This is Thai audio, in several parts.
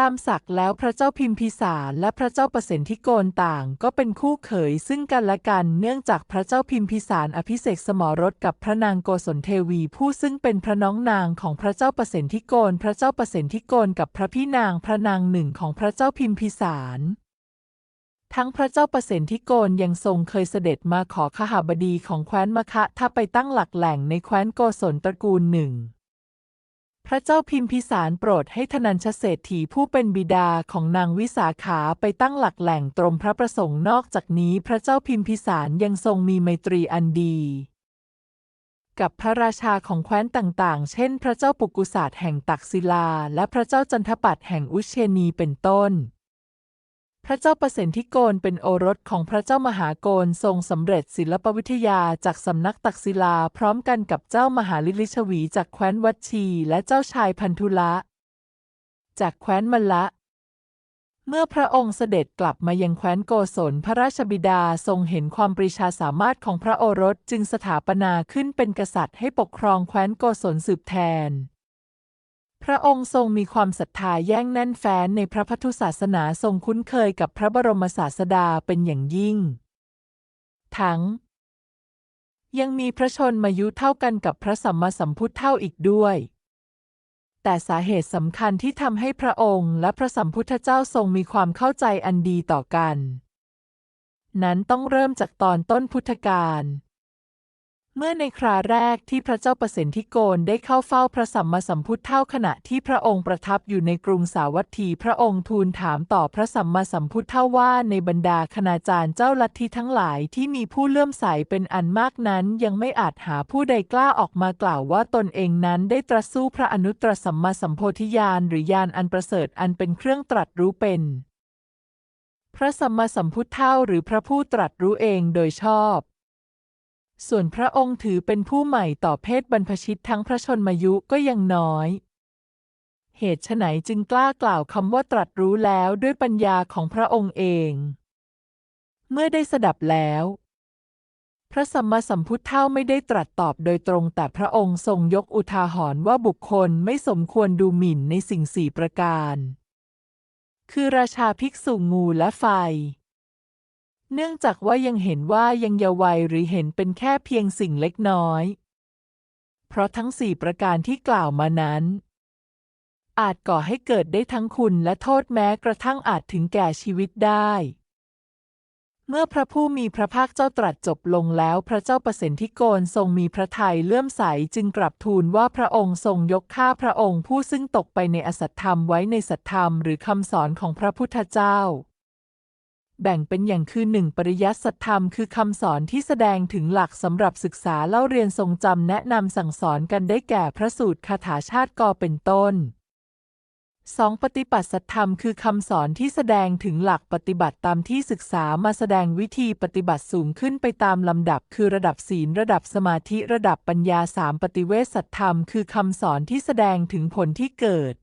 ตามศักดิ์แล้วพระเจ้าพิมพิสารและพระเจ้าประสิทธิโกนต่างก็เป็นคู่เขยซึ่งกันและกันเนื่องจากพระเจ้าพิมพิสารอภิเษกสมรสกับพระนางโกศลเทวีผู้ซึ่งเป็นพระน้องนางของพระเจ้าประสิทธิโกน พระเจ้าประสิทธิโกนกับพระพี่นางพระนางหนึ่งของพระเจ้าพิมพิสารทั้งพระเจ้าประสิทธิโกนยังทรงเคยเสด็จมาขอขหบดีของแคว้นมคะถ้าไปตั้งหลักแหล่งในแคว้นโกศลตระกูลหนึ่ง พระเจ้าพิมพิสารโปรดให้ธนัญชเศรษฐีผู้เป็นบิดาของนางวิสาขาไปตั้งหลักแหล่งตรมพระประสงค์นอกจากนี้พระเจ้าพิมพิสารยังทรงมีไมตรีอันดี กับพระราชาของแคว้นต่างๆ เช่น พระเจ้าปุกุศาสแห่งตักศิลา และพระเจ้าจันทปัตแห่งอุเชนีเป็นต้น พระเจ้าประสิทธิโกนเป็นโอรสของพระเจ้ามหาโกนทรงสำเร็จศิลปวิทยาจากสำนักตักศิลาพร้อมกันกับเจ้ามหาลิลิชวีจากแคว้นวัดชี และเจ้าชายพันธุละ จากแคว้นมละ เมื่อพระองค์เสด็จกลับมายังแคว้นโกศลพระราชบิดาทรงเห็นความปรีชาสามารถของพระโอรสจึงสถาปนาขึ้นเป็นกษัตริย์ให้ปกครองแคว้นโกศลสืบแทน พระองค์ทรงมีความศรัทธาแย่งแน่นแฟ้นในพระพุทธศาสนาทรงคุ้นเคยกับพระบรมศาสดาเป็นอย่างยิ่ง ทั้ง ยังมีพระชนมายุเท่ากันกับพระสัมมาสัมพุทธเท่าอีกด้วย แต่สาเหตุสำคัญที่ทำให้พระองค์และพระสัมพุทธเจ้าทรงมีความเข้าใจอันดีต่อกัน นั้นต้องเริ่มจากตอนต้นพุทธกาล เมื่อในคราแรกที่พระเจ้าประสิทธิโกนได้เข้าเฝ้าพระสัมมาสัมพุทธเท่าขณะที่พระองค์ประทับอยู่ในกรุงสาวัตถี พระองค์ทูลถามต่อพระสัมมาสัมพุทธเท่าว่าในบรรดาคณาจารย์เจ้าลัทธิทั้งหลายที่มีผู้เลื่อมใสเป็นอันมากนั้น ยังไม่อาจหาผู้ใดกล้าออกมากล่าวว่าตนเองนั้นได้ตรัสสู้พระอนุตตรสัมมาสัมโพธิญาณหรือญาณอันประเสริฐอันเป็นเครื่องตรัสรู้เป็นพระสัมมาสัมพุทธเท่าหรือพระผู้ตรัสรู้เองโดยชอบ ส่วนพระองค์ถือเป็นผู้ใหม่ต่อเพศบรรพชิตทั้งพระชนมายุก็ยังน้อย เหตุไฉนจึงกล้ากล่าวคำว่าตรัสรู้แล้วด้วยปัญญาของพระองค์เอง เมื่อได้สดับแล้ว พระสัมมาสัมพุทธเท่าไม่ได้ตรัสตอบโดยตรงแต่พระองค์ทรงยกอุทาหรณ์ว่าบุคคลไม่สมควรดูหมิ่นในสิ่งสี่ประการ คือราชาภิกษุงูและไฟ เนื่องจากว่ายังเห็นว่ายังเยาว์วัยหรือเห็นเป็นแค่เพียงสิ่งเล็กน้อย เพราะทั้งสี่ประการที่กล่าวมานั้น อาจก่อให้เกิดได้ทั้งคุณและโทษแม้กระทั่งอาจถึงแก่ชีวิตได้ เมื่อพระผู้มีพระภาคเจ้าตรัสจบลงแล้วพระเจ้าประสิทธิโกนทรงมีพระทัยเลื่อมใสจึงกลับทูลว่าพระองค์ทรงยกข้าพระองค์ผู้ซึ่งตกไปในอสัตธรรมไว้ในสัตธรรมหรือคำสอนของพระพุทธเจ้า แบ่งเป็นอย่างคือหนึ่งปริยัติสัตธรรมคือคำสอนที่แสดงถึงหลักสำหรับศึกษาเล่าเรียนทรงจำแนะนำสั่งสอนกันได้แก่พระสูตรคาถาชาติกอเป็นต้นสองปฏิบัติสัตธรรมคือคำสอนที่แสดงถึงหลักปฏิบัติตามที่ศึกษามาแสดงวิธีปฏิบัติสูงขึ้นไปตามลำดับ คือระดับศีลระดับสมาธิระดับปัญญาสามปฏิเวสสัตธรรมคือคำสอนที่แสดงถึงผลที่เกิด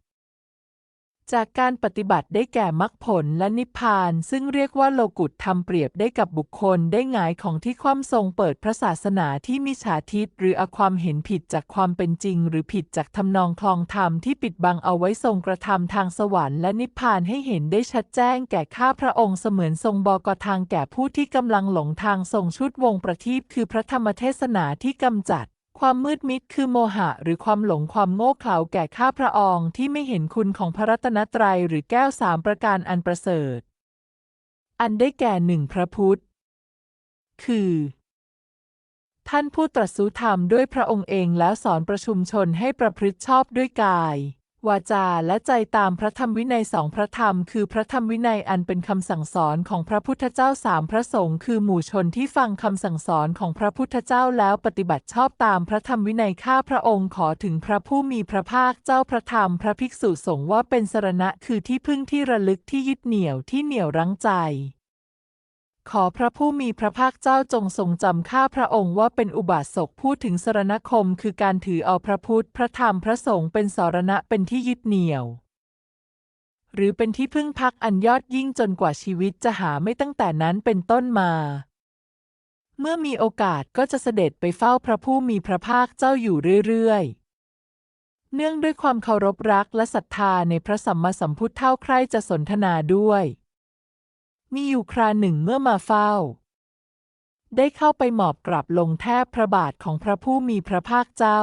จากการปฏิบัติได้แก่มรรคผลและนิพพาน ซึ่งเรียกว่าโลกุตธรรมเปรียบได้กับบุคคลได้หงายของที่ความทรงเปิดพระศาสนาที่มิฉาทิฏหรืออความเห็นผิดจากความเป็นจริง หรือผิดจากทำนองคลองธรรมที่ปิดบังเอาไว้ทรงกระทำทางสวรรค์และนิพพานให้เห็นได้ชัดแจ้งแก่ข้าพระองค์เสมือนทรงบอกทางแก่ผู้ที่กำลังหลงทางทรงชุดวงประทีปคือพระธรรมเทศนาที่กำจัด ความมืดมิดคือโมหะ หรือความหลงความโง่เขลาแก่ข้าพระองค์ที่ไม่เห็นคุณของพระรัตนตรัยหรือแก้วสามประการอันประเสริฐ อันได้แก่หนึ่งพระพุทธ คือ ท่านผู้ตรัสรู้ธรรมด้วยพระองค์เองแล้วสอนประชุมชนให้ประพฤติชอบด้วยกาย วาจาและใจตามพระธรรมวินัยสองพระธรรมคือพระธรรมวินัยอันเป็นคำสั่งสอนของพระพุทธเจ้าสามพระสงฆ์คือหมู่ชนที่ฟังคำสั่งสอนของพระพุทธเจ้าแล้วปฏิบัติชอบตามพระธรรมวินัยข้าพระองค์ขอถึงพระผู้มีพระภาคเจ้าพระธรรมพระภิกษุสงฆ์ว่าเป็นสรณะคือที่พึ่งที่ระลึกที่ยึดเหนี่ยวที่เหนี่ยวรั้งใจ ขอพระผู้มีพระภาคเจ้าจงทรงจำข้าพระองค์ว่าเป็นอุบาสกพูดถึงสรณคมคือการถือเอาพระพุทธ พระธรรมพระสงฆ์เป็นสรณะเป็นที่ยึดเหนี่ยว หรือเป็นที่พึ่งพักอันยอดยิ่งจนกว่าชีวิตจะหาไม่ตั้งแต่นั้นเป็นต้นมา เมื่อมีโอกาสก็จะเสด็จไปเฝ้าพระผู้มีพระภาคเจ้าอยู่เรื่อยๆเนื่องด้วยความเคารพรักและศรัทธาในพระสัมมาสัมพุทธเท่าใครจะสนทนาด้วย มีอยู่คราหนึ่งเมื่อมาเฝ้า ได้เข้าไปหมอบกราบลงแทบพระบาทของพระผู้มีพระภาคเจ้า